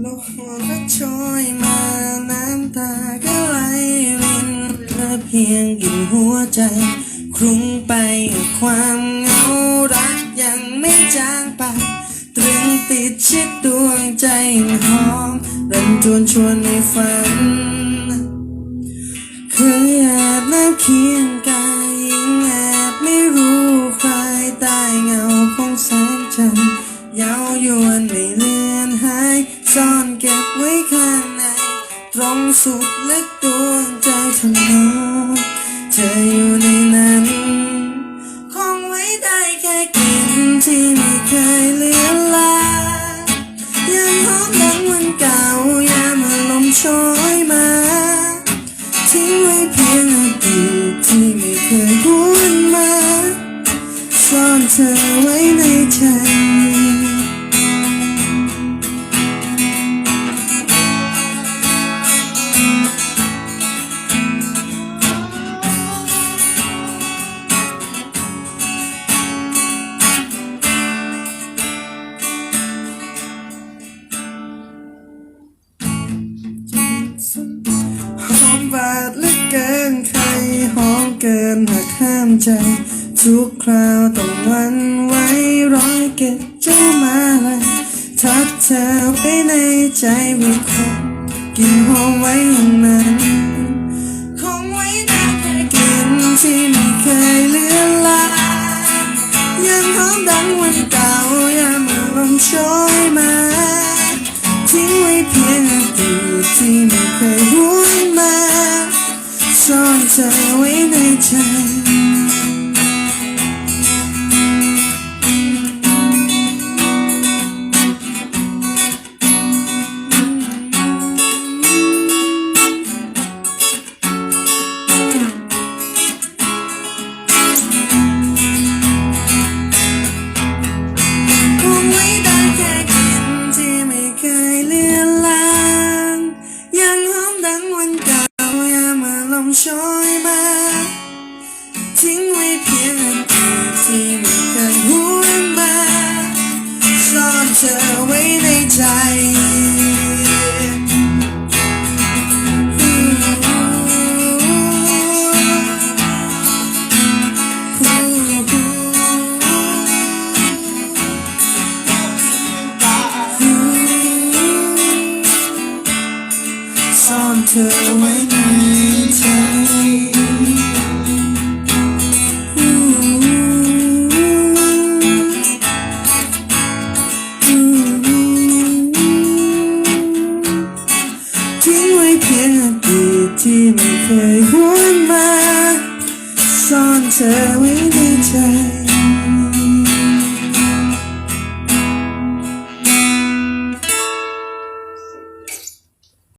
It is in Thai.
โลกก็ช่วยมาน้ำตาก็ไหลรินเหลือเพียงกินหัวใจคลุ้งไปกับความเหงารักยังไม่จางไป ตรึงติดชิดดวงใจหอมรันจวนชวนในฝัน เคยแอบนั่งเคียงกา ซ่อนเก็บไว้ข้างใน ตรงสุดลึกดวงใจทำนองเธออยู่ในนั้น คงไว้ได้แค่กลิ่นที่ไม่เคยเลือนลายังหอมดังวันเก่ายามอารมโชยมา ทิ้งไว้เพียงอดีตที่ไม่เคยหวนมาซ่อนเธอไว้ในใจ ใจ ทุกคราวต้องวันไว้ร้อยเก็บเจ้ามาเลยทักเธอไว้ในใจวิคงกินหอมไว้อย่างนั้นคงไว้ได้แค่กลิ่นที่ไม่เคยเลือนลายังหอมดังวันเก่ายามอารมณ์โชยมาทิ้งไว้เพียงอดีตที่ไม่เคยหวนมาซ่อนเธอไว้ในใจ ธอไว้ในใจซ่อนเธอไว้ในใจ ที่ไม่เคยหว